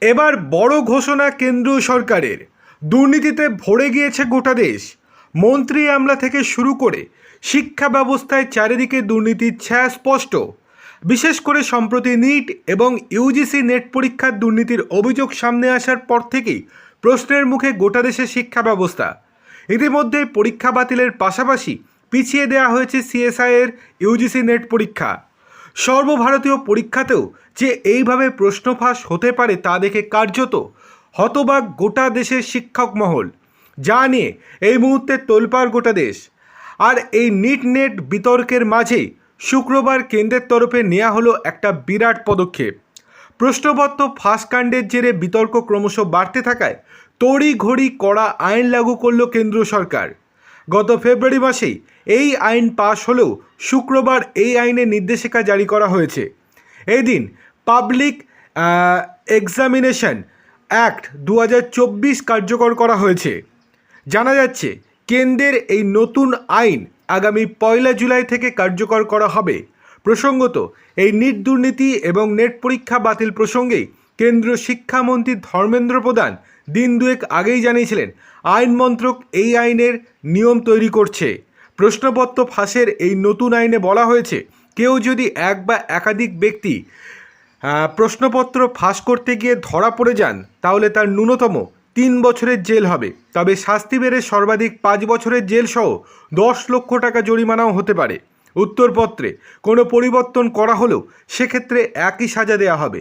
এবার বড় ঘোষণা কেন্দ্রীয় সরকারের। দুর্নীতিতে ভরে গিয়েছে গোটা দেশ। মন্ত্রী আমলা থেকে শুরু করে শিক্ষা ব্যবস্থায় চারিদিকে দুর্নীতির ছায়া স্পষ্ট। বিশেষ করে সম্প্রতি নিট এবং ইউজিসি নেট পরীক্ষার দুর্নীতির অভিযোগ সামনে আসার পর থেকেই প্রশ্নের মুখে গোটা দেশের শিক্ষা ব্যবস্থা। ইতিমধ্যে পরীক্ষা বাতিলের পাশাপাশি পিছিয়ে দেওয়া হয়েছে সিএসআইয়ের ইউজিসি নেট পরীক্ষা। সর্বভারতীয় পরীক্ষাতেও যে এইভাবে প্রশ্ন ফাঁস হতে পারে তা দেখে কার্যত হতবাক গোটা দেশের শিক্ষক মহল, যা নিয়ে এই মুহূর্তে তোলপাড় গোটা দেশ। আর এই নিট নেট বিতর্কের মাঝেই শুক্রবার কেন্দ্রের তরফে নেওয়া হলো একটা বিরাট পদক্ষেপ। প্রশ্নপত্র ফাঁসকাণ্ডের জেরে বিতর্ক ক্রমশ বাড়তে থাকায় তড়ি ঘড়ি কড়া আইন লাগু করল কেন্দ্র সরকার। গত ফেব্রুয়ারি মাসেই এই আইন পাশ হলেও শুক্রবার এই আইনের নির্দেশিকা জারি করা হয়েছে। এই দিন পাবলিক এক্সামিনেশন অ্যাক্ট দু হাজার চব্বিশ কার্যকর করা হয়েছে। জানা যাচ্ছে, কেন্দ্রের এই নতুন আইন আগামী পয়লা জুলাই থেকে কার্যকর করা হবে। প্রসঙ্গত, এই নিট দুর্নীতি এবং নেট পরীক্ষা বাতিল প্রসঙ্গেই কেন্দ্রীয় শিক্ষামন্ত্রী ধর্মেন্দ্র প্রধান দিন দুয়েক আগেই জানিয়েছিলেন আইন মন্ত্রক এই আইনের নিয়ম তৈরি করছে। প্রশ্নপত্র ফাঁসের এই নতুন আইনে বলা হয়েছে, কেউ যদি এক বা একাধিক ব্যক্তি প্রশ্নপত্র ফাঁস করতে গিয়ে ধরা পড়ে যান, তাহলে তার ন্যূনতম তিন বছরের জেল হবে। তবে শাস্তি বেড়ে সর্বাধিক পাঁচ বছরের জেল সহ দশ লক্ষ টাকা জরিমানাও হতে পারে। উত্তরপত্রে, কোনো পরিবর্তন করা হলেও সেক্ষেত্রে একই সাজা দেওয়া হবে।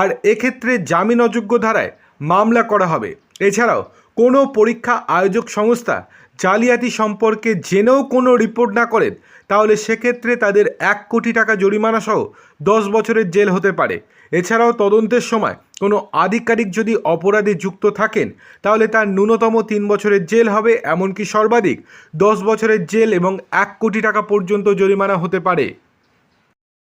আর এক্ষেত্রে জামিন অযোগ্য ধারায় মামলা করা হবে। এছাড়াও, কোনো পরীক্ষা আয়োজক সংস্থা জালিয়াতি সম্পর্কে জেনেও কোনো রিপোর্ট না করেন, তাহলে সেক্ষেত্রে তাদের এক কোটি টাকা জরিমানা সহ দশ বছরের জেল হতে পারে। এছাড়াও, তদন্তের সময় কোনো আধিকারিক যদি অপরাধে যুক্ত থাকেন, তাহলে তার ন্যূনতম তিন বছরের জেল হবে, এমনকি সর্বাধিক দশ বছরের জেল এবং এক কোটি টাকা পর্যন্ত জরিমানা হতে পারে।